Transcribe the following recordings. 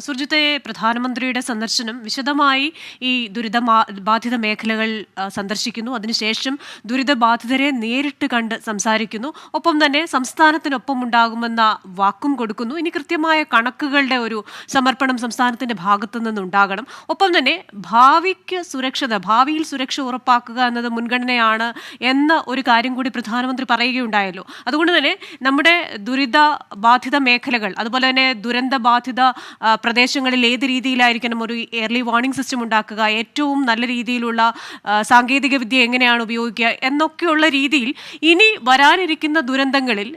സുർജിത്തെ പ്രധാനമന്ത്രിയുടെ സന്ദർശനം വിശദമായി ഈ ദുരിത ബാധിത മേഖലകൾ സന്ദർശിക്കുന്നു. അതിനുശേഷം ദുരിതബാധിതരെ നേരിട്ട് കണ്ട് സംസാരിക്കുന്നു. ഒപ്പം തന്നെ സംസ്ഥാനത്തിനൊപ്പം ഉണ്ടാകുമെന്ന വാക്കും കൊടുക്കുന്നു. ഇനി കൃത്യമായ കണക്കുകളുടെ ഒരു സമർപ്പണം സംസ്ഥാനത്തിന്റെ ഭാഗത്തു നിന്നുണ്ടാകണം ഒപ്പം തന്നെ ഭാവിക്ക് സുരക്ഷത ഭാവിയിൽ സുരക്ഷ ഉറപ്പാക്കുക എന്നത് മുൻഗണനയാണ് എന്ന ഒരു കാര്യം കൂടി പ്രധാനമന്ത്രി പറയുകയുണ്ടായല്ലോ. അതുകൊണ്ട് തന്നെ നമ്മുടെ ദുരിത ബാധിത മേഖലകൾ അതുപോലെ തന്നെ ദുരന്ത ബാധിത പ്രദേശങ്ങളിൽ ഏത് രീതിയിലായിരിക്കണം ഒരു എയർലി വാർണിംഗ് സിസ്റ്റം ഉണ്ടാക്കുക? ഏറ്റവും നല്ല രീതിയിലുള്ള സാങ്കേതിക വിദ്യ എങ്ങനെയാണ് ഉപയോഗിക്കുക? എന്നൊക്കെയുള്ള രീതിയിൽ ഇനി വരാനിരിക്കുന്ന ദുരന്തങ്ങളിൽ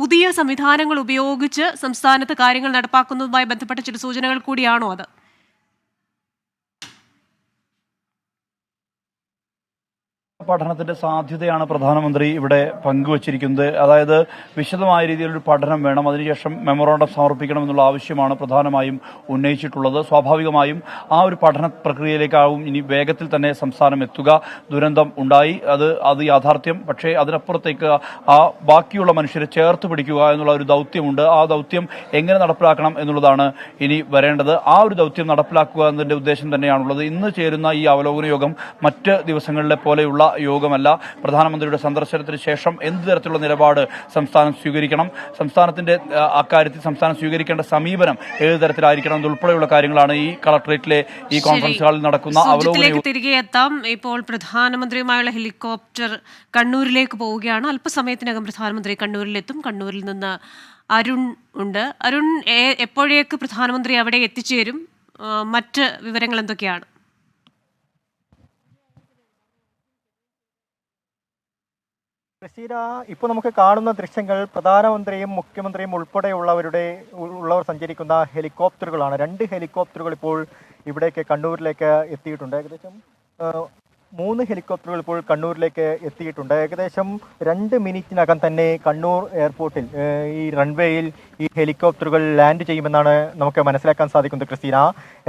പുതിയ സംവിധാനങ്ങൾ ഉപയോഗിച്ച് സംസ്ഥാനത്ത് കാര്യങ്ങൾ നടപ്പാക്കുന്നതുമായി ബന്ധപ്പെട്ട ചില സൂചനകൾ കൂടിയാണോ അത്? പഠനത്തിന്റെ സാധ്യതയാണ് പ്രധാനമന്ത്രി ഇവിടെ പങ്കുവച്ചിരിക്കുന്നത്. അതായത് വിശദമായ രീതിയിലൊരു പഠനം വേണം അതിനുശേഷം മെമ്മോറാണ്ടം സമർപ്പിക്കണമെന്നുള്ള ആവശ്യമാണ് പ്രധാനമായും ഉന്നയിച്ചിട്ടുള്ളത്. സ്വാഭാവികമായും ആ ഒരു പഠന പ്രക്രിയയിലേക്കാവും ഇനി വേഗത്തിൽ തന്നെ സംസ്ഥാനം എത്തുക. ദുരന്തം ഉണ്ടായി അത് അത് യാഥാർത്ഥ്യം. പക്ഷേ അതിനപ്പുറത്തേക്ക് ആ ബാക്കിയുള്ള മനുഷ്യരെ ചേർത്ത് പിടിക്കുക എന്നുള്ള ഒരു ദൗത്യമുണ്ട്. ആ ദൗത്യം എങ്ങനെ നടപ്പിലാക്കണം എന്നുള്ളതാണ് ഇനി വരേണ്ടത്. ആ ഒരു ദൗത്യം നടപ്പിലാക്കുക എന്നതിന്റെ ഉദ്ദേശം തന്നെയാണുള്ളത്. ഇന്ന് ചേരുന്ന ഈ അവലോകന യോഗം മറ്റ് ദിവസങ്ങളിലെ പോലെയുള്ള യോഗമല്ല. പ്രധാനമന്ത്രിയുടെ സന്ദർശനത്തിന് ശേഷം എന്ത് തരത്തിലുള്ള നിലപാട് സംസ്ഥാനം സ്വീകരിക്കണം? സംസ്ഥാനത്തിന്റെ അക്കാര്യത്തിൽ സംസ്ഥാനം സ്വീകരിക്കേണ്ട സമീപനം ഏത് തരത്തിലായിരിക്കണം എന്നുൾപ്പെടെയുള്ള കാര്യങ്ങളാണ് ഈ കളക്ടറേറ്റിലെ ഈ കോൺഫറൻസ് ഹാളിൽ നടക്കുന്ന അവലോകന തിരികെ എത്താം. ഇപ്പോൾ പ്രധാനമന്ത്രിയുമായുള്ള ഹെലികോപ്റ്റർ കണ്ണൂരിലേക്ക് പോവുകയാണ്. അല്പസമയത്തിനകം പ്രധാനമന്ത്രി കണ്ണൂരിലെത്തും. കണ്ണൂരിൽ നിന്ന് അരുൺ ഉണ്ട്. അരുൺ എപ്പോഴേക്ക് പ്രധാനമന്ത്രി അവിടെ എത്തിച്ചേരും? മറ്റ് വിവരങ്ങൾ എന്തൊക്കെയാണ്? ക്രിസ്റ്റീന ഇപ്പോൾ നമുക്ക് കാണുന്ന ദൃശ്യങ്ങൾ പ്രധാനമന്ത്രിയും മുഖ്യമന്ത്രിയും ഉൾപ്പെടെയുള്ളവരുടെ ഉള്ളവർ സഞ്ചരിക്കുന്ന ഹെലികോപ്റ്ററുകളാണ്. രണ്ട് ഹെലികോപ്റ്ററുകൾ ഇപ്പോൾ ഇവിടേക്ക് കണ്ണൂരിലേക്ക് എത്തിയിട്ടുണ്ട്. ഏകദേശം മൂന്ന് ഹെലികോപ്റ്ററുകൾ ഇപ്പോൾ കണ്ണൂരിലേക്ക് എത്തിയിട്ടുണ്ട്. ഏകദേശം രണ്ട് മിനിറ്റിനകം തന്നെ കണ്ണൂർ എയർപോർട്ടിൽ ഈ റൺവേയിൽ ഈ ഹെലികോപ്റ്ററുകൾ ലാൻഡ് ചെയ്യുമെന്നാണ് നമുക്ക് മനസ്സിലാക്കാൻ സാധിക്കുന്നത് ക്രിസ്റ്റീന.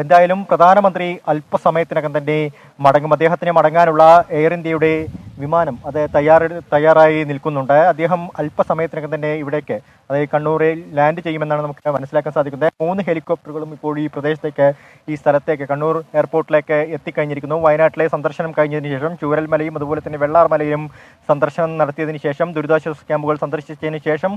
എന്തായാലും പ്രധാനമന്ത്രി അല്പസമയത്തിനകം തന്നെ മടങ്ങും. അദ്ദേഹത്തിന് മടങ്ങാനുള്ള എയർ ഇന്ത്യയുടെ വിമാനം അത് തയ്യാറ തയ്യാറായി നിൽക്കുന്നുണ്ട്. അദ്ദേഹം അല്പസമയത്തിനകം തന്നെ ഇവിടേക്ക് അതായത് കണ്ണൂരിൽ ലാൻഡ് ചെയ്യുമെന്നാണ് നമുക്ക് മനസ്സിലാക്കാൻ സാധിക്കുന്നത്. മൂന്ന് ഹെലികോപ്റ്ററുകളും ഇപ്പോൾ ഈ പ്രദേശത്തേക്ക് ഈ സ്ഥലത്തേക്ക് കണ്ണൂർ എയർപോർട്ടിലേക്ക് എത്തിക്കഴിഞ്ഞിരിക്കുന്നു. വയനാട്ടിലെ സന്ദർശനം കഴിഞ്ഞതിന് ശേഷം ചൂരൽമലയും അതുപോലെ തന്നെ വെള്ളാർമലയിലും സന്ദർശനം നടത്തിയതിന് ശേഷം ദുരിതാശ്വാസ ക്യാമ്പുകൾ സന്ദർശിച്ചതിന് ശേഷം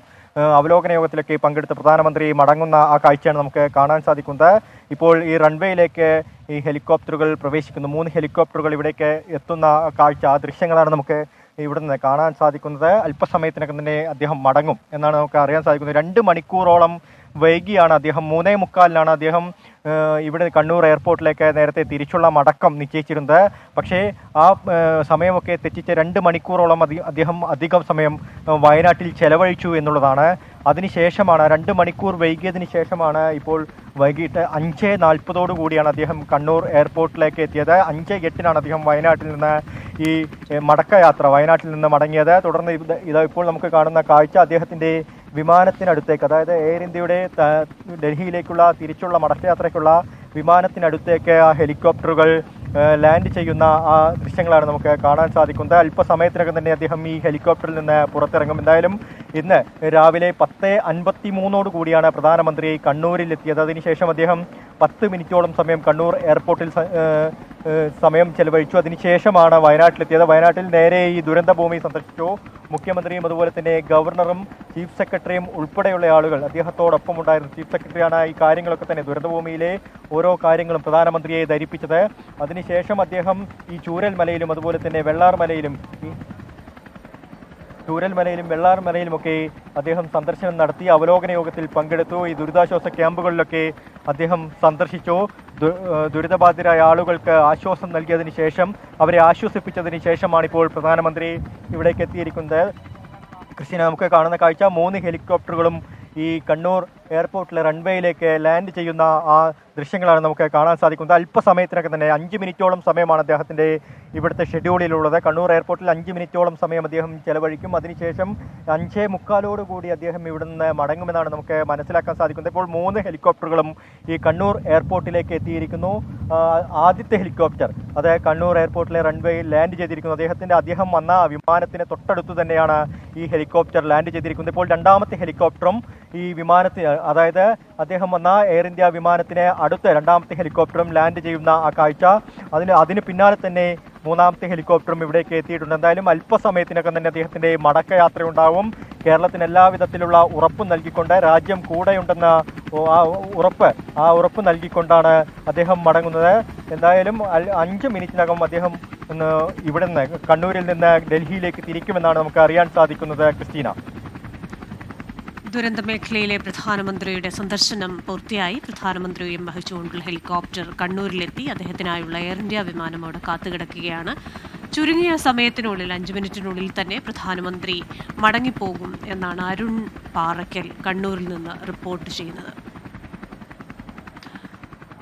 അവലോകന യോഗത്തിലൊക്കെ പങ്കെടുത്ത. പ്രധാനമന്ത്രി മടങ്ങുന്ന ആ കാഴ്ചയാണ് നമുക്ക് കാണാൻ സാധിക്കുന്നത്. ഇപ്പോൾ ഈ റൺവേയിലേക്ക് ഈ ഹെലികോപ്റ്ററുകൾ പ്രവേശിക്കുന്നു. മൂന്ന് ഹെലികോപ്റ്ററുകൾ ഇവിടേക്ക് എത്തുന്ന കാഴ്ച ആ ദൃശ്യങ്ങളാണ് നമുക്ക് ഇവിടെ നിന്ന് കാണാൻ സാധിക്കുന്നത് അല്പസമയത്തിനകം തന്നെ അദ്ദേഹം മടങ്ങും എന്നാണ് നമുക്ക് അറിയാൻ സാധിക്കുന്നത്. രണ്ട് മണിക്കൂറോളം വൈകിയാണ് അദ്ദേഹം മൂന്നേ മുക്കാലിനാണ് അദ്ദേഹം ഇവിടെ കണ്ണൂർ എയർപോർട്ടിലേക്ക് നേരത്തെ തിരിച്ചുള്ള മടക്കം നിശ്ചയിച്ചിരുന്നത്. പക്ഷേ ആ സമയമൊക്കെ തെറ്റിച്ച് രണ്ട് മണിക്കൂറോളം അദ്ദേഹം അധികം സമയം വയനാട്ടിൽ ചെലവഴിച്ചു എന്നുള്ളതാണ്. അതിനുശേഷമാണ് രണ്ട് മണിക്കൂർ വൈകിയതിന് ശേഷമാണ് ഇപ്പോൾ വൈകിട്ട് അഞ്ച് നാൽപ്പതോടു കൂടിയാണ് അദ്ദേഹം കണ്ണൂർ എയർപോർട്ടിലേക്ക് എത്തിയത്. അഞ്ച് എട്ടിനാണ് അദ്ദേഹം വയനാട്ടിൽ നിന്ന് ഈ മടക്കയാത്ര വയനാട്ടിൽ നിന്ന് മടങ്ങിയത്. തുടർന്ന് ഇത് ഇപ്പോൾ നമുക്ക് കാണുന്ന കാഴ്ച അദ്ദേഹത്തിന്റെ വിമാനത്തിനടുത്തേക്ക് അതായത് എയർ ഇന്ത്യയുടെ ഡൽഹിയിലേക്കുള്ള തിരിച്ചുള്ള മടക്കയാത്രയ്ക്കുള്ള വിമാനത്തിനടുത്തേക്ക് ആ ഹെലികോപ്റ്ററുകൾ ലാൻഡ് ചെയ്യുന്ന ആ ദൃശ്യങ്ങളാണ് നമുക്ക് കാണാൻ സാധിക്കുന്നത്. അല്പസമയത്തിനകം തന്നെ അദ്ദേഹം ഈ ഹെലികോപ്റ്ററിൽ നിന്ന് പുറത്തിറങ്ങും. എന്തായാലും ഇന്ന് രാവിലെ പത്ത് അൻപത്തി മൂന്നോട് കൂടിയാണ് പ്രധാനമന്ത്രി കണ്ണൂരിൽ എത്തിയത് അതിനുശേഷം അദ്ദേഹം പത്ത് മിനിറ്റോളം സമയം കണ്ണൂർ എയർപോർട്ടിൽ സമയം ചെലവഴിച്ചു. അതിനുശേഷമാണ് വയനാട്ടിലെത്തിയത്. വയനാട്ടിൽ നേരെ ഈ ദുരന്തഭൂമി സന്ദർശിച്ചു. മുഖ്യമന്ത്രിയും അതുപോലെ തന്നെ ഗവർണറും ചീഫ് സെക്രട്ടറിയും ഉൾപ്പെടെയുള്ള ആളുകൾ അദ്ദേഹത്തോടൊപ്പം ഉണ്ടായിരുന്നു ചീഫ് സെക്രട്ടറിയാണ് ഈ കാര്യങ്ങളൊക്കെ തന്നെ ദുരന്തഭൂമിയിലെ ഓരോ കാര്യങ്ങളും പ്രധാനമന്ത്രിയെ ധരിപ്പിച്ചത്. അതിനുശേഷം അദ്ദേഹം ഈ ചൂരൽ മലയിലും അതുപോലെ തന്നെ വെള്ളാർമലയിലും ഈ ചൂരൽമലയിലും വെള്ളാർമലയിലുമൊക്കെ അദ്ദേഹം സന്ദർശനം നടത്തി അവലോകന യോഗത്തിൽ പങ്കെടുത്തു. ഈ ദുരിതാശ്വാസ ക്യാമ്പുകളിലൊക്കെ അദ്ദേഹം സന്ദർശിച്ചു. ദുരിതബാധിതരായ ആളുകൾക്ക് ആശ്വാസം നൽകിയതിന് ശേഷം അവരെ ആശ്വസിപ്പിച്ചതിന് ശേഷമാണ് ഇപ്പോൾ പ്രധാനമന്ത്രി ഇവിടേക്ക് എത്തിയിരിക്കുന്നത്. കൃഷ്ണ നമുക്ക് കാണുന്ന കാഴ്ച മൂന്ന് ഹെലികോപ്റ്ററുകളും ഈ കണ്ണൂർ എയർപോർട്ടിലെ റൺവേയിലേക്ക് ലാൻഡ് ചെയ്യുന്ന ആ ദൃശ്യങ്ങളാണ് നമുക്ക് കാണാൻ സാധിക്കുന്നത്. അല്പസമയത്തിനൊക്കെ തന്നെ അഞ്ച് മിനിറ്റോളം സമയമാണ് അദ്ദേഹത്തിന്റെ ഇവിടുത്തെ ഷെഡ്യൂളിലുള്ളത്. കണ്ണൂർ എയർപോർട്ടിൽ അഞ്ച് മിനിറ്റോളം സമയം അദ്ദേഹം ചെലവഴിക്കും. അതിനുശേഷം അഞ്ചേ മുക്കാലോടുകൂടി അദ്ദേഹം ഇവിടെ നിന്ന് മടങ്ങുമെന്നാണ് നമുക്ക് മനസ്സിലാക്കാൻ സാധിക്കുന്നത്. ഇപ്പോൾ മൂന്ന് ഹെലികോപ്റ്ററുകളും ഈ കണ്ണൂർ എയർപോർട്ടിലേക്ക് എത്തിയിരിക്കുന്നു. ആദ്യത്തെ ഹെലികോപ്റ്റർ അത് കണ്ണൂർ എയർപോർട്ടിലെ റൺവേയിൽ ലാൻഡ് ചെയ്തിരിക്കുന്നു. അദ്ദേഹത്തിന്റെ അദ്ദേഹം വന്ന വിമാനത്തിന് തൊട്ടടുത്ത് തന്നെയാണ് ഈ ഹെലികോപ്റ്റർ ലാൻഡ് ചെയ്തിരിക്കുന്നത്. ഇപ്പോൾ രണ്ടാമത്തെ ഹെലികോപ്റ്ററും ഈ വിമാനത്തിന് അതായത് അദ്ദേഹം വന്ന എയർ ഇന്ത്യ വിമാനത്തിന് അടുത്ത രണ്ടാമത്തെ ഹെലികോപ്റ്ററും ലാൻഡ് ചെയ്യുന്ന ആ കാഴ്ച. അതിന് അതിന് പിന്നാലെ തന്നെ മൂന്നാമത്തെ ഹെലികോപ്റ്ററും ഇവിടേക്ക് എത്തിയിട്ടുണ്ട്. എന്തായാലും അല്പസമയത്തിനകം തന്നെ അദ്ദേഹത്തിന്റെ മടക്കയാത്ര ഉണ്ടാവും. കേരളത്തിന് എല്ലാവിധത്തിലുള്ള ഉറപ്പ് നൽകിക്കൊണ്ട് രാജ്യം കൂടെയുണ്ടെന്ന ആ ഉറപ്പ് ആ ഉറപ്പ് നൽകിക്കൊണ്ടാണ് അദ്ദേഹം മടങ്ങുന്നത്. എന്തായാലും അഞ്ച് മിനിറ്റിനകം അദ്ദേഹം ഇവിടെ നിന്ന് കണ്ണൂരിൽ നിന്ന് ഡൽഹിയിലേക്ക് തിരിക്കുമെന്നാണ് നമുക്ക് അറിയാൻ സാധിക്കുന്നത് ക്രിസ്റ്റീന. ദുരന്ത മേഖലയിലെ പ്രധാനമന്ത്രിയുടെ സന്ദർശനം പൂർത്തിയായി. പ്രധാനമന്ത്രിയും വഹിച്ചുകൊണ്ടുള്ള ഹെലികോപ്റ്റർ കണ്ണൂരിലെത്തി. അദ്ദേഹത്തിനായുള്ള എയർ ഇന്ത്യ വിമാനം അവിടെ കാത്തുകിടക്കുകയാണ്. ചുരുങ്ങിയ സമയത്തിനുള്ളിൽ അഞ്ച് മിനിറ്റിനുള്ളിൽ തന്നെ പ്രധാനമന്ത്രി മടങ്ങിപ്പോകും എന്നാണ് അരുൺ പാറയ്ക്കൽ കണ്ണൂരിൽ നിന്ന് റിപ്പോർട്ട് ചെയ്യുന്നത്.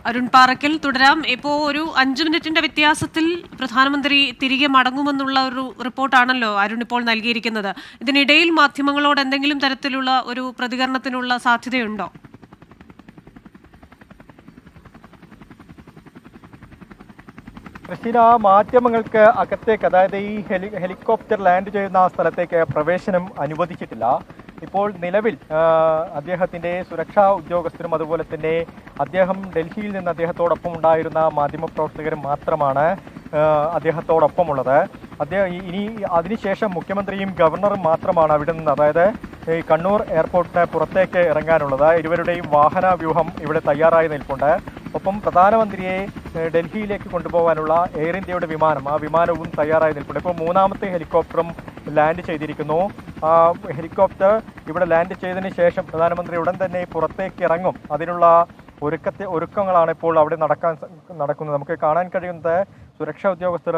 അരുൺ പാറക്കൽ തുടരാം. ഇപ്പോൾ ഒരു അഞ്ച് മിനിറ്റിന്റെ വ്യത്യാസത്തിൽ പ്രധാനമന്ത്രി തിരികെ മടങ്ങുമെന്നുള്ള ഒരു റിപ്പോർട്ടാണല്ലോ അരുൺ ഇപ്പോൾ നൽകിയിരിക്കുന്നത്. ഇതിനിടയിൽ മാധ്യമങ്ങളോട് എന്തെങ്കിലും തരത്തിലുള്ള ഒരു പ്രതികരണത്തിനുള്ള സാധ്യതയുണ്ടോ? കൃഷിന മാധ്യമങ്ങൾക്ക് അകത്തേക്ക് അതായത് ഈ ഹെലി ഹെലികോപ്റ്റർ ലാൻഡ് ചെയ്യുന്ന സ്ഥലത്തേക്ക് പ്രവേശനം അനുവദിച്ചിട്ടില്ല. ഇപ്പോൾ നിലവിൽ അദ്ദേഹത്തിന്റെ സുരക്ഷാ ഉദ്യോഗസ്ഥരും അതുപോലെ തന്നെ അദ്ദേഹം ഡൽഹിയിൽ നിന്ന് അദ്ദേഹത്തോടൊപ്പം ഉണ്ടായിരുന്ന മാധ്യമപ്രവർത്തകരും മാത്രമാണ് അദ്ദേഹത്തോടൊപ്പമുള്ളത്. അദ്ദേഹം ഇനി അതിനുശേഷം മുഖ്യമന്ത്രിയും ഗവർണറും മാത്രമാണ് അവിടെ നിന്ന് അതായത് ഈ കണ്ണൂർ എയർപോർട്ടിന് പുറത്തേക്ക് ഇറങ്ങാനുള്ളത്. ഇരുവരുടെയും വാഹന വ്യൂഹം ഇവിടെ തയ്യാറായി നിൽപ്പുണ്ട്. ഒപ്പം പ്രധാനമന്ത്രിയെ ഡൽഹിയിലേക്ക് കൊണ്ടുപോകാനുള്ള എയർ ഇന്ത്യയുടെ വിമാനം ആ വിമാനവും തയ്യാറായി നിൽപ്പുണ്ട്. ഇപ്പോൾ മൂന്നാമത്തെ ഹെലികോപ്റ്ററും ലാൻഡ് ചെയ്തിരിക്കുന്നു. ഹെലികോപ്റ്റർ ഇവിടെ ലാൻഡ് ചെയ്തതിന് ശേഷം പ്രധാനമന്ത്രി ഉടൻ തന്നെ പുറത്തേക്ക് ഇറങ്ങും. അതിനുള്ള ഒരുക്കത്തെ ഒരുക്കങ്ങളാണ് ഇപ്പോൾ അവിടെ നടക്കാൻ നടക്കുന്നത്. നമുക്ക് കാണാൻ കഴിയുന്നത് സുരക്ഷാ ഉദ്യോഗസ്ഥർ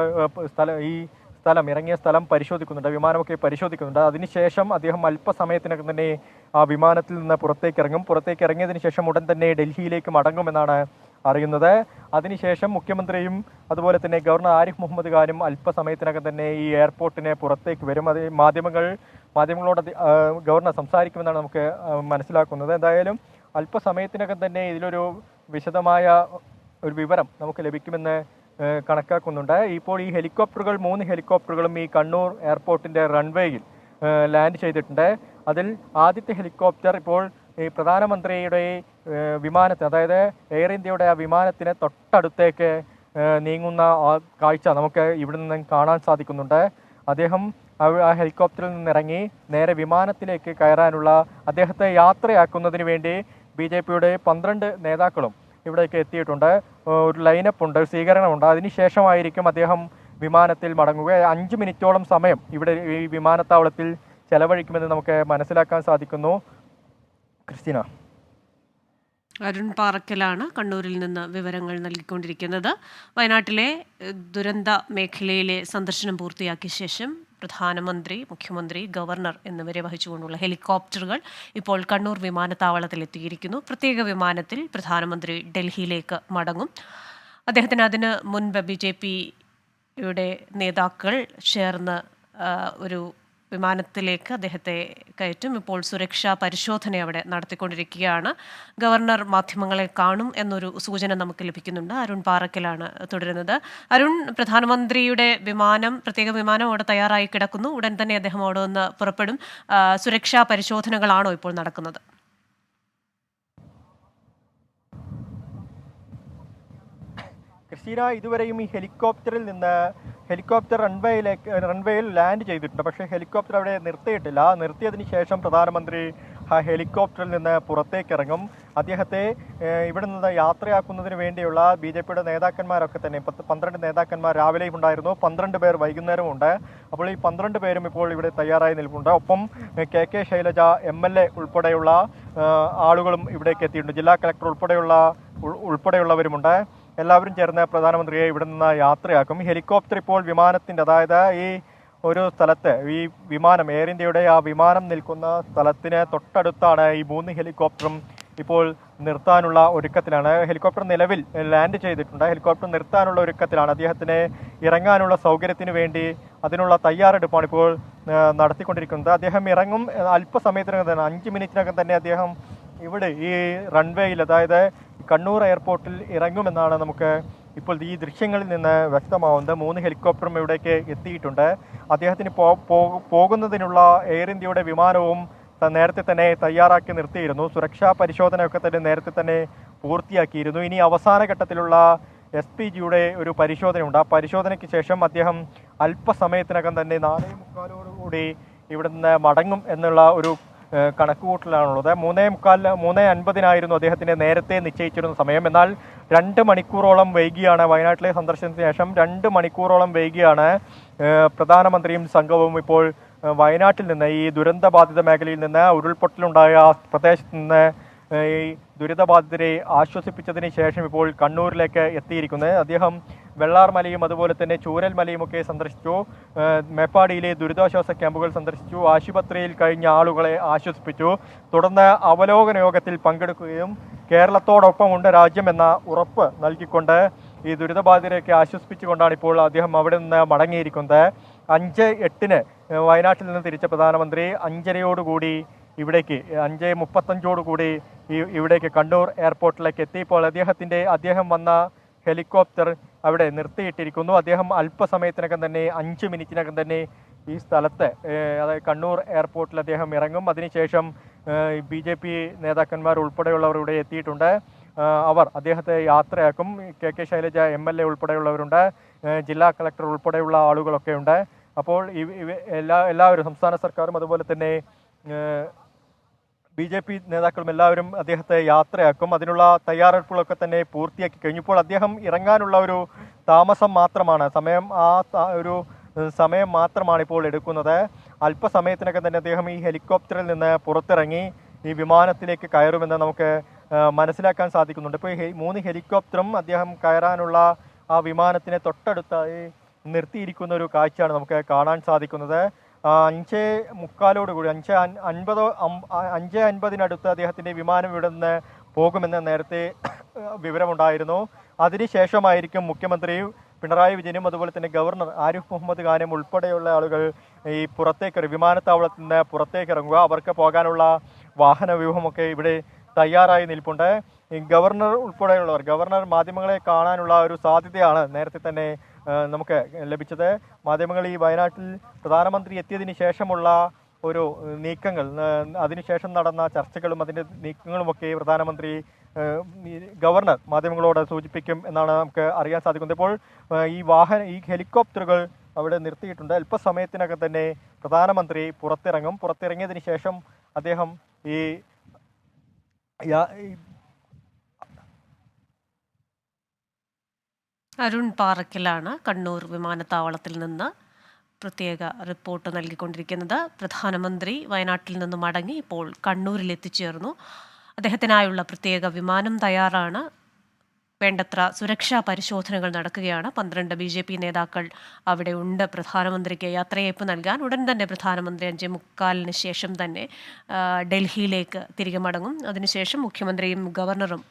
സ്ഥല ഈ സ്ഥലം ഇറങ്ങിയ സ്ഥലം പരിശോധിക്കുന്നുണ്ട് വിമാനമൊക്കെ പരിശോധിക്കുന്നുണ്ട്. അതിനുശേഷം അദ്ദേഹം അല്പസമയത്തിനകം തന്നെ ആ വിമാനത്തിൽ നിന്ന് പുറത്തേക്ക് ഇറങ്ങും. പുറത്തേക്ക് ഇറങ്ങിയതിന് ശേഷം ഉടൻ തന്നെ ഡൽഹിയിലേക്ക് മടങ്ങുമെന്നാണ് അറിയുന്നത്. അതിനുശേഷം മുഖ്യമന്ത്രിയും അതുപോലെ തന്നെ ഗവർണർ ആരിഫ് മുഹമ്മദ് ഖാനും അല്പസമയത്തിനകം തന്നെ ഈ എയർപോർട്ടിനെ പുറത്തേക്ക് വരും. അത് മാധ്യമങ്ങൾ മാധ്യമങ്ങളോട് ഗവർണർ സംസാരിക്കുമെന്നാണ് നമുക്ക് മനസ്സിലാക്കുന്നത്. എന്തായാലും അല്പസമയത്തിനകം തന്നെ ഇതിലൊരു വിശദമായ ഒരു വിവരം നമുക്ക് ലഭിക്കുമെന്ന് കണക്കാക്കുന്നുണ്ട്. ഇപ്പോൾ ഈ ഹെലികോപ്റ്ററുകൾ മൂന്ന് ഹെലികോപ്റ്ററുകളും ഈ കണ്ണൂർ എയർപോർട്ടിന്റെ റൺവേയിൽ ലാൻഡ് ചെയ്തിട്ടുണ്ട്. അതിൽ ആദ്യത്തെ ഹെലികോപ്റ്റർ ഇപ്പോൾ ഈ പ്രധാനമന്ത്രിയുടെ വിമാനത്തിന് അതായത് എയർ ഇന്ത്യയുടെ ആ വിമാനത്തിന് തൊട്ടടുത്തേക്ക് നീങ്ങുന്ന ആ കാഴ്ച നമുക്ക് ഇവിടെ നിന്ന് കാണാൻ സാധിക്കുന്നുണ്ട്. അദ്ദേഹം ആ ഹെലികോപ്റ്ററിൽ നിന്നിറങ്ങി നേരെ വിമാനത്തിലേക്ക് കയറാനുള്ള അദ്ദേഹത്തെ യാത്രയാക്കുന്നതിന് വേണ്ടി ബി ജെ പിയുടെ പന്ത്രണ്ട് നേതാക്കളും ഇവിടേക്ക് എത്തിയിട്ടുണ്ട്. ഒരു ലൈനപ്പ് ഉണ്ട് ഒരു സ്വീകരണമുണ്ട്. അതിനുശേഷമായിരിക്കും അദ്ദേഹം വിമാനത്തിൽ മടങ്ങുക. അഞ്ച് മിനിറ്റോളം സമയം ഇവിടെ ഈ വിമാനത്താവളത്തിൽ ചെലവഴിക്കുമെന്ന് നമുക്ക് മനസ്സിലാക്കാൻ സാധിക്കുന്നു. ക്രിസ്റ്റീന അരുൺ പാറക്കലാണ് കണ്ണൂരിൽ നിന്ന് വിവരങ്ങൾ നൽകിക്കൊണ്ടിരിക്കുന്നത്. വയനാട്ടിലെ ദുരന്ത മേഖലയിലെ സന്ദർശനം പൂർത്തിയാക്കിയ ശേഷം പ്രധാനമന്ത്രി മുഖ്യമന്ത്രി ഗവർണർ എന്നിവരെ വഹിച്ചുകൊണ്ടുള്ള ഹെലികോപ്റ്ററുകൾ ഇപ്പോൾ കണ്ണൂർ വിമാനത്താവളത്തിൽ എത്തിയിരിക്കുന്നു. പ്രത്യേക വിമാനത്തിൽ പ്രധാനമന്ത്രി ഡൽഹിയിലേക്ക് മടങ്ങും. അദ്ദേഹത്തിന് അതിന് മുൻപ് ബി ജെ പിയുടെ നേതാക്കൾ ചേർന്ന് ഒരു വിമാനത്തിലേക്ക് അദ്ദേഹത്തെ കയറ്റും. ഇപ്പോൾ സുരക്ഷാ പരിശോധന അവിടെ നടത്തിക്കൊണ്ടിരിക്കുകയാണ്. ഗവർണർ മാധ്യമങ്ങളെ കാണും എന്നൊരു സൂചന നമുക്ക് ലഭിക്കുന്നുണ്ട്. അരുൺ പാറക്കലാണ് തുടരുന്നത്. അരുൺ പ്രധാനമന്ത്രിയുടെ വിമാനം പ്രത്യേക വിമാനം അവിടെ തയ്യാറായി കിടക്കുന്നു. ഉടൻ തന്നെ അദ്ദേഹം അവിടെ നിന്ന് പുറപ്പെടും. സുരക്ഷാ പരിശോധനകളാണോ ഇപ്പോൾ നടക്കുന്നത്? ക്രിസ്റ്റീന ഇതുവരെയും ഈ ഹെലികോപ്റ്ററിൽ നിന്ന് ഹെലികോപ്റ്റർ റൺവേയിലേക്ക് റൺവേയിൽ ലാൻഡ് ചെയ്തിട്ടുണ്ട്. പക്ഷേ ഹെലികോപ്റ്റർ അവിടെ നിർത്തിയിട്ടില്ല. നിർത്തിയതിന് ശേഷം പ്രധാനമന്ത്രി ആ ഹെലികോപ്റ്ററിൽ നിന്ന് പുറത്തേക്ക് ഇറങ്ങും അദ്ദേഹത്തെ ഇവിടെ നിന്ന് യാത്രയാക്കുന്നതിന് വേണ്ടിയുള്ള ബി ജെ പിയുടെ നേതാക്കന്മാരൊക്കെ തന്നെ പന്ത്രണ്ട് നേതാക്കന്മാർ രാവിലെയും ഉണ്ടായിരുന്നു. പന്ത്രണ്ട് പേർ വൈകുന്നേരവും ഉണ്ട്. അപ്പോൾ ഈ പന്ത്രണ്ട് പേരും ഇപ്പോൾ ഇവിടെ തയ്യാറായി നിൽപ്പുണ്ട്. ഒപ്പം K K Shailaja M L A ഉൾപ്പെടെയുള്ള ആളുകളും ഇവിടേക്ക് എത്തിയിട്ടുണ്ട്. ജില്ലാ കളക്ടർ ഉൾപ്പെടെയുള്ള ഉൾപ്പെടെയുള്ളവരുമുണ്ട്. എല്ലാവരും ചേർന്ന് പ്രധാനമന്ത്രിയെ ഇവിടെ നിന്ന് യാത്രയാക്കും. ഹെലികോപ്റ്റർ ഇപ്പോൾ വിമാനത്തിന്റെ അതായത് ഈ ഒരു സ്ഥലത്ത് ഈ വിമാനം എയർ ഇന്ത്യയുടെ ആ വിമാനം നിൽക്കുന്ന സ്ഥലത്തിന് തൊട്ടടുത്താണ് ഈ മൂന്ന് ഹെലികോപ്റ്ററും ഇപ്പോൾ നിർത്താനുള്ള ഒരുക്കത്തിലാണ്. ഹെലികോപ്റ്റർ നിലവിൽ ലാൻഡ് ചെയ്തിട്ടുണ്ട്. ഹെലികോപ്റ്റർ നിർത്താനുള്ള ഒരുക്കത്തിലാണ്. അദ്ദേഹത്തിന് ഇറങ്ങാനുള്ള സൗകര്യത്തിന് വേണ്ടി അതിനുള്ള തയ്യാറെടുപ്പാണ് ഇപ്പോൾ നടത്തിക്കൊണ്ടിരിക്കുന്നത്. അദ്ദേഹം ഇറങ്ങും അല്പസമയത്തിനകം തന്നെ അഞ്ച് മിനിറ്റിനകം തന്നെ അദ്ദേഹം ഇവിടെ ഈ റൺവേയിൽ അതായത് കണ്ണൂർ എയർപോർട്ടിൽ ഇറങ്ങുമെന്നാണ് നമുക്ക് ഇപ്പോൾ ഈ ദൃശ്യങ്ങളിൽ നിന്ന് വ്യക്തമാവുന്നത്. മൂന്ന് ഹെലികോപ്റ്ററും ഇവിടേക്ക് എത്തിയിട്ടുണ്ട്. അദ്ദേഹത്തിന് പോകുന്നതിനുള്ള എയർ ഇന്ത്യയുടെ വിമാനവും നേരത്തെ തന്നെ തയ്യാറാക്കി നിർത്തിയിരുന്നു. സുരക്ഷാ പരിശോധനയൊക്കെ തന്നെ നേരത്തെ തന്നെ പൂർത്തിയാക്കിയിരുന്നു. ഇനി അവസാന ഘട്ടത്തിലുള്ള എസ് പി ജിയുടെ ഒരു പരിശോധനയുണ്ട്. ആ പരിശോധനയ്ക്ക് ശേഷം അദ്ദേഹം അല്പസമയത്തിനകം തന്നെ നാലേ മുക്കാലോടുകൂടി ഇവിടെ നിന്ന് മടങ്ങും എന്നുള്ള ഒരു ഏഹ്, കണക്കുകൂട്ടലാണുള്ളത്. മൂന്നേ മുക്കാൽ മൂന്നേ അൻപതിനായിരുന്നു അദ്ദേഹത്തിന്റെ നേരത്തെ നിശ്ചയിച്ചിരുന്ന സമയം. എന്നാൽ രണ്ട് മണിക്കൂറോളം വൈകിയാണ് വയനാട്ടിലെ സന്ദർശനത്തിന് ശേഷം രണ്ട് മണിക്കൂറോളം വൈകിയാണ് പ്രധാനമന്ത്രിയും സംഘവും ഇപ്പോൾ വയനാട്ടിൽ നിന്ന് ഈ ദുരന്തബാധിത മേഖലയിൽ നിന്ന് ഉരുൾപൊട്ടലുണ്ടായ പ്രദേശത്ത് നിന്ന് ഈ ദുരിതബാധിതരെ ആശ്വസിപ്പിച്ചതിന് ശേഷം ഇപ്പോൾ കണ്ണൂരിലേക്ക് എത്തിയിരിക്കുന്നത്. അദ്ദേഹം വെള്ളാർമലയും അതുപോലെ തന്നെ ചൂരൽമലയും ഒക്കെ സന്ദർശിച്ചു. മേപ്പാടിയിലെ ദുരിതാശ്വാസ ക്യാമ്പുകൾ സന്ദർശിച്ചു. ആശുപത്രിയിൽ കഴിഞ്ഞ ആളുകളെ ആശ്വസിപ്പിച്ചു. തുടർന്ന് അവലോകന യോഗത്തിൽ പങ്കെടുക്കുകയും കേരളത്തോടൊപ്പമുണ്ട് രാജ്യമെന്ന ഉറപ്പ് നൽകിക്കൊണ്ട് ഈ ദുരിതബാധിതരെയൊക്കെ ആശ്വസിപ്പിച്ചുകൊണ്ടാണ് ഇപ്പോൾ അദ്ദേഹം അവിടെ നിന്ന് മടങ്ങിയിരിക്കുന്നത്. അഞ്ച് എട്ടിന് വയനാട്ടിൽ നിന്ന് തിരിച്ച പ്രധാനമന്ത്രി അഞ്ചരയോടുകൂടി ഇവിടേക്ക് അഞ്ച് മുപ്പത്തഞ്ചോടുകൂടി ഈ ഇവിടേക്ക് കണ്ണൂർ എയർപോർട്ടിലേക്ക് എത്തിയപ്പോൾ അദ്ദേഹത്തിന്റെ അദ്ദേഹം വന്ന ഹെലികോപ്റ്റർ അവിടെ നിർത്തിയിട്ടിരിക്കുന്നു. അദ്ദേഹം അല്പസമയത്തിനകം തന്നെ അഞ്ച് മിനിറ്റിനകം തന്നെ ഈ സ്ഥലത്ത് അതായത് കണ്ണൂർ എയർപോർട്ടിൽ അദ്ദേഹം ഇറങ്ങും. അതിനുശേഷം ബി ജെ പി നേതാക്കന്മാർ ഉൾപ്പെടെയുള്ളവർ ഇവിടെ എത്തിയിട്ടുണ്ട്. അവർ അദ്ദേഹത്തെ യാത്രയാക്കും. K K Shailaja M L A ഉൾപ്പെടെയുള്ളവരുണ്ട്. ജില്ലാ കളക്ടർ ഉൾപ്പെടെയുള്ള ആളുകളൊക്കെ ഉണ്ട് അപ്പോൾ എല്ലാ എല്ലാവരും സംസ്ഥാന സർക്കാരും അതുപോലെ തന്നെ ബി ജെ പി നേതാക്കളും എല്ലാവരും അദ്ദേഹത്തെ യാത്രയാക്കും. അതിനുള്ള തയ്യാറെടുപ്പുകളൊക്കെ തന്നെ പൂർത്തിയാക്കി കഴിഞ്ഞപ്പോൾ അദ്ദേഹം ഇറങ്ങാനുള്ള ഒരു താമസം മാത്രമാണ്. സമയം ആ ഒരു സമയം മാത്രമാണ് ഇപ്പോൾ എടുക്കുന്നത്. അല്പസമയത്തിനൊക്കെ തന്നെ അദ്ദേഹം ഈ ഹെലികോപ്റ്ററിൽ നിന്ന് പുറത്തിറങ്ങി ഈ വിമാനത്തിലേക്ക് കയറുമെന്ന് നമുക്ക് മനസ്സിലാക്കാൻ സാധിക്കുന്നുണ്ട്. ഇപ്പോൾ ഈ മൂന്ന് ഹെലികോപ്റ്ററും അദ്ദേഹം കയറാനുള്ള ആ വിമാനത്തിനെ തൊട്ടടുത്തായി നിർത്തിയിരിക്കുന്ന ഒരു കാഴ്ചയാണ് നമുക്ക് കാണാൻ സാധിക്കുന്നത്. അഞ്ച് മുക്കാലോട് കൂടി അഞ്ച് അൻ- അൻപതോ അഞ്ച് അൻപതിനടുത്ത് അദ്ദേഹത്തിന്റെ വിമാനം ഇവിടെ നിന്ന് പോകുമെന്ന് നേരത്തെ വിവരമുണ്ടായിരുന്നു. അതിനുശേഷമായിരിക്കും മുഖ്യമന്ത്രി പിണറായി വിജയനും അതുപോലെ തന്നെ ഗവർണർ ആരിഫ് മുഹമ്മദ് ഖാനും ഉൾപ്പെടെയുള്ള ആളുകൾ ഈ പുറത്തേക്ക് വിമാനത്താവളത്തിൽ നിന്ന് പുറത്തേക്ക് ഇറങ്ങുക. അവർക്ക് പോകാനുള്ള വാഹന വ്യൂഹമൊക്കെ ഇവിടെ തയ്യാറായി നിൽപ്പുണ്ട്. ഗവർണർ ഉൾപ്പെടെയുള്ളവർ ഗവർണർ മാധ്യമങ്ങളെ കാണാനുള്ള ഒരു സാധ്യതയാണ് നേരത്തെ തന്നെ നമുക്ക് ലഭിച്ചത്. മാധ്യമങ്ങൾ ഈ വയനാട്ടിൽ പ്രധാനമന്ത്രി എത്തിയതിന് ശേഷമുള്ള ഒരു നീക്കങ്ങൾ അതിനുശേഷം നടന്ന ചർച്ചകളും അതിന്റെ നീക്കങ്ങളുമൊക്കെ പ്രധാനമന്ത്രി ഗവർണർ മാധ്യമങ്ങളോട് സൂചിപ്പിക്കും എന്നാണ് നമുക്ക് അറിയാൻ സാധിക്കുന്നത്. ഇപ്പോൾ ഈ വാഹന ഈ ഹെലികോപ്റ്ററുകൾ അവിടെ നിർത്തിയിട്ടുണ്ട്. അല്പസമയത്തിനകം തന്നെ പ്രധാനമന്ത്രി പുറത്തിറങ്ങും. പുറത്തിറങ്ങിയതിന് ശേഷം അദ്ദേഹം ഈ യാ- ഈ അരുൺ പാറക്കലാണ് കണ്ണൂർ വിമാനത്താവളത്തിൽ നിന്ന് പ്രത്യേക റിപ്പോർട്ട് നൽകിക്കൊണ്ടിരിക്കുന്നത്. പ്രധാനമന്ത്രി വയനാട്ടിൽ നിന്ന് മടങ്ങി ഇപ്പോൾ കണ്ണൂരിൽ എത്തിച്ചേർന്നു. അദ്ദേഹത്തിനായുള്ള പ്രത്യേക വിമാനം തയ്യാറാണ്. വേണ്ടത്ര സുരക്ഷാ പരിശോധനകൾ നടക്കുകയാണ്. പന്ത്രണ്ട് ബി ജെ പി നേതാക്കൾ അവിടെ ഉണ്ട്. പ്രധാനമന്ത്രിക്ക് യാത്രയയപ്പ് നൽകാൻ ഉടൻ തന്നെ പ്രധാനമന്ത്രി അഞ്ചേ മുക്കാലിന് ശേഷം തന്നെ ഡൽഹിയിലേക്ക് തിരികെ മടങ്ങും. അതിനുശേഷം മുഖ്യമന്ത്രിയും ഗവർണറും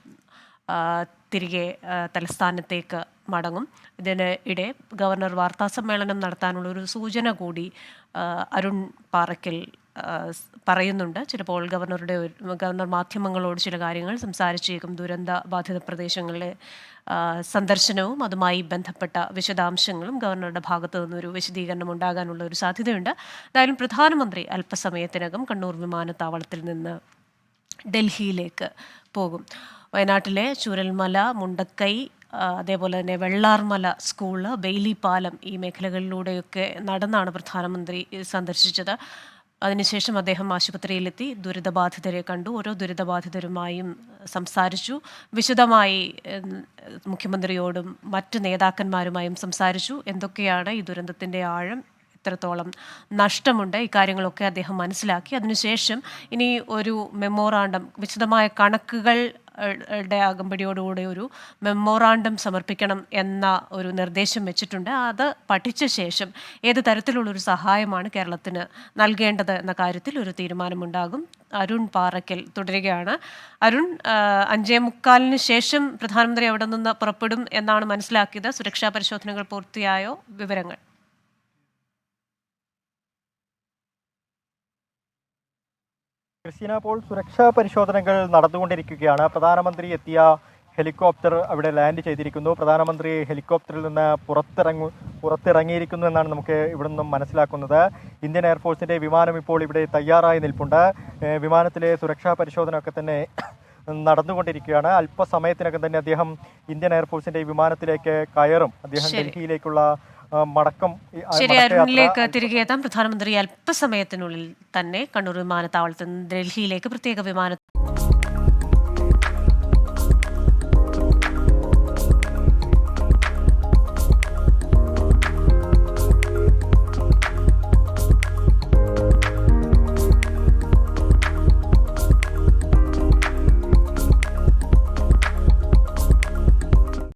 തിരികെ തലസ്ഥാനത്തേക്ക് മടങ്ങും. ഇതിന് ഇടെ ഗവർണർ വാർത്താ സമ്മേളനം നടത്താനുള്ള ഒരു സൂചന കൂടി അരുൺ പാറയ്ക്കൽ പറയുന്നുണ്ട്. ചിലപ്പോൾ ഗവർണറുടെ ഗവർണർ മാധ്യമങ്ങളോട് ചില കാര്യങ്ങൾ സംസാരിച്ചേക്കും. ദുരന്ത ബാധിത പ്രദേശങ്ങളിലെ സന്ദർശനവും അതുമായി ബന്ധപ്പെട്ട വിശദാംശങ്ങളും ഗവർണറുടെ ഭാഗത്തു നിന്നൊരു വിശദീകരണം ഉണ്ടാകാനുള്ള ഒരു സാധ്യതയുണ്ട്. എന്തായാലും പ്രധാനമന്ത്രി അല്പസമയത്തിനകം കണ്ണൂർ വിമാനത്താവളത്തിൽ നിന്ന് ഡൽഹിയിലേക്ക് പോകും. വയനാട്ടിലെ ചൂരൽമല മുണ്ടക്കൈ അതേപോലെ തന്നെ വെള്ളാർമല സ്കൂൾ ബെയിലി പാലം ഈ മേഖലകളിലൂടെയൊക്കെ നടന്നാണ് പ്രധാനമന്ത്രി സന്ദർശിച്ചത്. അതിനുശേഷം അദ്ദേഹം ആശുപത്രിയിലെത്തി ദുരിതബാധിതരെ കണ്ടു. ഓരോ ദുരിതബാധിതരുമായും സംസാരിച്ചു. വിശദമായി മുഖ്യമന്ത്രിയോടും മറ്റ് നേതാക്കന്മാരുമായും സംസാരിച്ചു. എന്തൊക്കെയാണ് ഈ ദുരന്തത്തിന്റെ ആഴം? എത്രത്തോളം നഷ്ടമുണ്ട്? ഇക്കാര്യങ്ങളൊക്കെ അദ്ദേഹം മനസ്സിലാക്കി. അതിനുശേഷം ഇനി ഒരു മെമ്മോറാണ്ടം വിശദമായ കണക്കുകൾ ടെ അകമ്പടിയോടുകൂടി ഒരു മെമ്മോറാണ്ടം സമർപ്പിക്കണം എന്ന ഒരു നിർദ്ദേശം വെച്ചിട്ടുണ്ട്. അത് പഠിച്ച ശേഷം ഏത് തരത്തിലുള്ളൊരു സഹായമാണ് കേരളത്തിന് നൽകേണ്ടത് എന്ന കാര്യത്തിൽ ഒരു തീരുമാനമുണ്ടാകും. അരുൺ പാറയ്ക്കൽ തുടരുകയാണ്. അരുൺ അഞ്ചേ മുക്കാലിന് ശേഷം പ്രധാനമന്ത്രി അവിടെ നിന്ന് പുറപ്പെടും എന്നാണ് മനസ്സിലാക്കിയത്? സുരക്ഷാ പരിശോധനകൾ പൂർത്തിയായോ? വിവരങ്ങൾ. ക്രിസ്റ്റീന പോൾ സുരക്ഷാ പരിശോധനകൾ നടന്നുകൊണ്ടിരിക്കുകയാണ്. പ്രധാനമന്ത്രി എത്തിയ ഹെലികോപ്റ്റർ അവിടെ ലാൻഡ് ചെയ്തിരിക്കുന്നു. പ്രധാനമന്ത്രി ഹെലികോപ്റ്ററിൽ നിന്ന് പുറത്തിറങ്ങു പുറത്തിറങ്ങിയിരിക്കുന്നു എന്നാണ് നമുക്ക് ഇവിടെ നിന്നും മനസ്സിലാക്കുന്നത്. ഇന്ത്യൻ എയർഫോഴ്സിന്റെ വിമാനം ഇപ്പോൾ ഇവിടെ തയ്യാറായി നിൽപ്പുണ്ട്. വിമാനത്തിലെ സുരക്ഷാ പരിശോധന ഒക്കെ തന്നെ നടന്നുകൊണ്ടിരിക്കുകയാണ്. അല്പസമയത്തിനകം തന്നെ അദ്ദേഹം ഇന്ത്യൻ എയർഫോഴ്സിന്റെ വിമാനത്തിലേക്ക് കയറും. അദ്ദേഹം ഡൽഹിയിലേക്കുള്ള മടക്കം ശരി അരുണിലേക്ക് തിരികെ എത്താം. പ്രധാനമന്ത്രി അല്പസമയത്തിനുള്ളിൽ തന്നെ കണ്ണൂർ വിമാനത്താവളത്തിൽ നിന്ന് ഡൽഹിയിലേക്ക് പ്രത്യേക വിമാന